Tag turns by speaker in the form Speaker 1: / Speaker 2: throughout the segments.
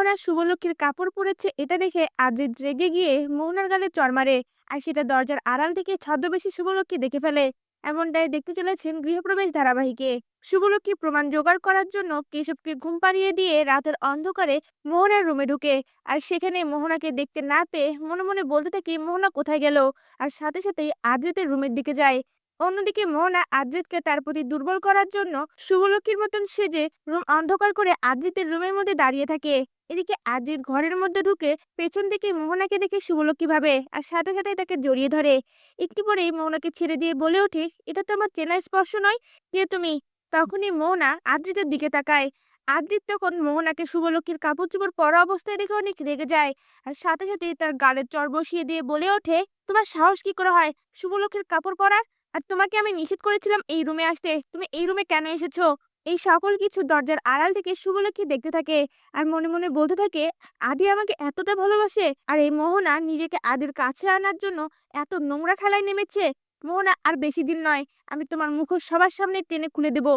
Speaker 1: মোহনা শুভলক্ষীর কাপড় পরেছে, এটা দেখে আদ্রিত রেগে গিয়ে মোহনার গালে চর মারে আর সেটা দরজার আড়াল থেকে ছদ্মবেশী শুভলক্ষী দেখে ফেলে। এমনটাই দেখতে চলেছেন গৃহপ্রবেশ ধারাবাহিকে। শুভলক্ষী প্রমাণ জোগাড় করার জন্য কেশবকে ঘুম পাড়িয়ে দিয়ে রাতের অন্ধকারে মোহনার রুমে ঢুকে আর সেখানে মোহনাকে দেখতে না পেয়ে মনে মনে বলতে থাকে, মোহনা কোথায় গেল? আর সাথে সাথেই আদ্রিতের রুমের দিকে যায়। অন্যদিকে মোহনা আদ্রিতকে তার প্রতি দুর্বল করার জন্য শুভলক্ষীর মতন সেজে রুম অন্ধকার করে আদ্রিতের রুমের মধ্যে দাঁড়িয়ে থাকে। এদিকে আদ্রিত ঘরের মধ্যে ঢুকে পেছন থেকে মোহনাকে দেখে শুভলক্ষী ভাবে আর সাথে সাথে তাকে জড়িয়ে ধরে। একটু পরেই মোহনাকে ছেড়ে দিয়ে বলে ওঠে, এটা তো আমার চেনা স্পর্শ নয়, কে তুমি? তখনই মোহনা আদ্রিতের দিকে তাকায়। আদ্রিত তখন মোহনাকে শুভলক্ষীর কাপড় চোপড় পরা অবস্থায় দেখে অনেক রেগে যায় আর সাথে সাথে তার গালের চর বসিয়ে দিয়ে বলে ওঠে, তোমার সাহস কি করে হয় শুভলক্ষীর কাপড় পরার? আর তোমাকে আমি নিষেধ করেছিলাম এই রুমে আসতে। তুমি এই রুমে কেন এসেছ? এই সকল কিছু দরজার আড়াল থেকে শুভলক্ষী দেখতে থাকে আর মনে মনে বলতে থাকে, আদি আমাকে এতটা ভালোবাসে আর এই মোহনা নিজেকে আদির কাছে আনার জন্য এত নোংরা খেলায় নেমেছে। মোহনা আর বেশি দিন নয়, আমি তোমার মুখোশ সবার সামনে টেনে খুলে দেব।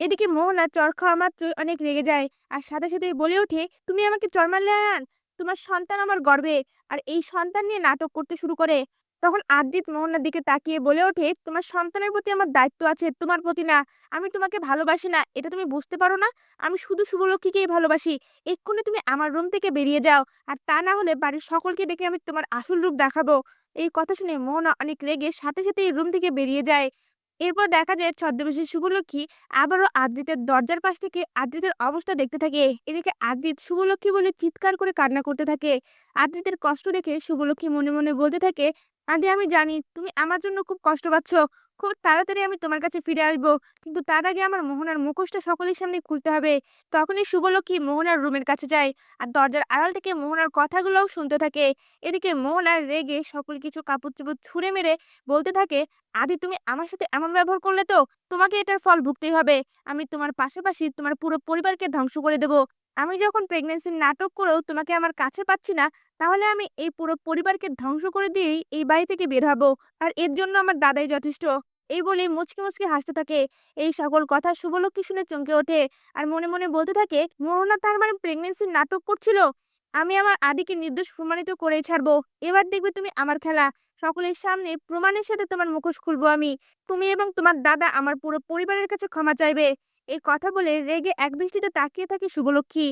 Speaker 1: এদিকে মোহনা চর খাওয়া মাত্রই অনেক রেগে যায় আর সাথে সাথে বলে ওঠে, তুমি আমাকে চর মারলে আন তোমার সন্তান আমার গর্বে। আর এই সন্তান নিয়ে নাটক করতে শুরু করে। তখন আদ্রিত মোহনার দিকে তাকিয়ে বলে ওঠে, তোমার সন্তানের প্রতি আমার দায়িত্ব আছে, তোমার প্রতি না। আমি তোমাকে ভালোবাসি না। এটা তুমি বুঝতে পারো না? আমি শুধু শুভলক্ষীকেই ভালোবাসি। এক্ষুনি তুমি আমার রুম থেকে বেরিয়ে যাও। আর তা না হলে বাড়ির সকলকে ডেকে আমি তোমার আসল রূপ দেখাবো। এই কথা শুনে মোহনা অনেক রেগে সাথে সাথে এই রুম থেকে বেরিয়ে যায়। এরপর দেখা যায় ছদ্মবেশী শুভলক্ষী আবারও আদ্রিতের দরজার পাশ থেকে আদ্রিতের অবস্থা দেখতে থাকে। এদিকে আদ্রিত শুভলক্ষী বলে চিৎকার করে কান্না করতে থাকে। আদ্রিতের কষ্ট দেখে শুভলক্ষী মনে মনে বলতে থাকে আদি আমি জানি, তুমি আমার জন্য খুব কষ্ট পাচ্ছ। খুব তাড়াতাড়ি আমি তোমার কাছে ফিরে আসব। কিন্তু তার আগে আমার মোহনার মুখোশটা সকলের সামনে খুলতে হবে। তখনই শুভলক্ষী মোহনার রুমের কাছে যায় আর দরজার আড়াল থেকে মোহনার কথাগুলোও শুনতে থাকে। এদিকে মোহনার রেগে সকল কিছু কাপড় চোপড় ছুঁড়ে মেরে বলতে থাকে, আদি, তুমি আমার সাথে এমন ব্যবহার করলে তো? তোমাকে এটার ফল ভুগতেই হবে। আমি তোমার পাশাপাশি তোমার পুরো পরিবারকে ধ্বংস করে দেব। আমি যখন প্রেগনেন্সির নাটক করেও তোমাকে আমার কাছে পাচ্ছি না, তাহলে আমি এই পুরো পরিবারকে ধ্বংস করে দিয়েই এই বাড়ি থেকে বের হব। আর এর জন্য আমার দাদাই যথেষ্ট। এই বলে মুচকি মুচকি হাসতে থাকে। এই সকল কথা শুভলক্ষী শুনে চমকে ওঠে। আর মনে মনে বলতে থাকে, মোহনা তার মানে প্রেগনেন্সির নাটক করছিল? আমি আমার আদিকে নির্দোষ প্রমাণিত করেই ছাড়বো। এবার দেখবে তুমি আমার খেলা। সকলের সামনে প্রমাণের সাথে তোমার মুখোশ খুলবো আমি। তুমি এবং তোমার দাদা আমার পুরো পরিবারের কাছে ক্ষমা চাইবে। এই কথা বলে রেগে এক দৃষ্টিতে তাকিয়ে থাকে শুভলক্ষী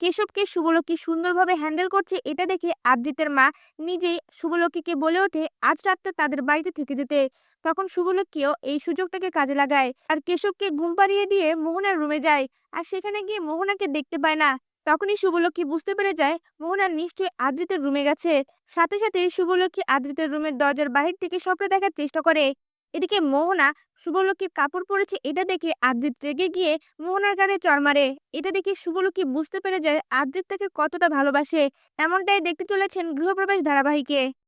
Speaker 1: কেশবকে শুভলক্ষী সুন্দরভাবে হ্যান্ডেল করছে এটা দেখে আদ্রিতের মা নিজেই শুভলক্ষীকে বলে ওঠে, আজ রাত্রে তাদের বাড়িতে থেকে যেতে। তখন শুভলক্ষীও এই সুযোগটাকে কাজে লাগায় আর কেশবকে ঘুম পাড়িয়ে দিয়ে মোহনার রুমে যায় আর সেখানে গিয়ে মোহনাকে দেখতে পায় না। তখনই শুভলক্ষ্মী বুঝতে পেরে যায় মোহনা নিশ্চয়ই আদ্রিতের রুমে গেছে। সাথে সাথে শুভলক্ষী আদ্রিতের রুমের দরজার বাহির থেকে স্বপ্নে দেখার চেষ্টা করে। এদিকে মোহনা শুভলক্ষী কাপড় পরেছে, এটা দেখে আদ্রিত রেগে গিয়ে মোহনার গানে চর মারে। এটা দেখে শুভলক্ষী বুঝতে পেরে যায় আদ্রিত তাকে কতটা ভালোবাসে, এমনটাই দেখতে চলেছেন গৃহপ্রবেশ ধারাবাহিকে।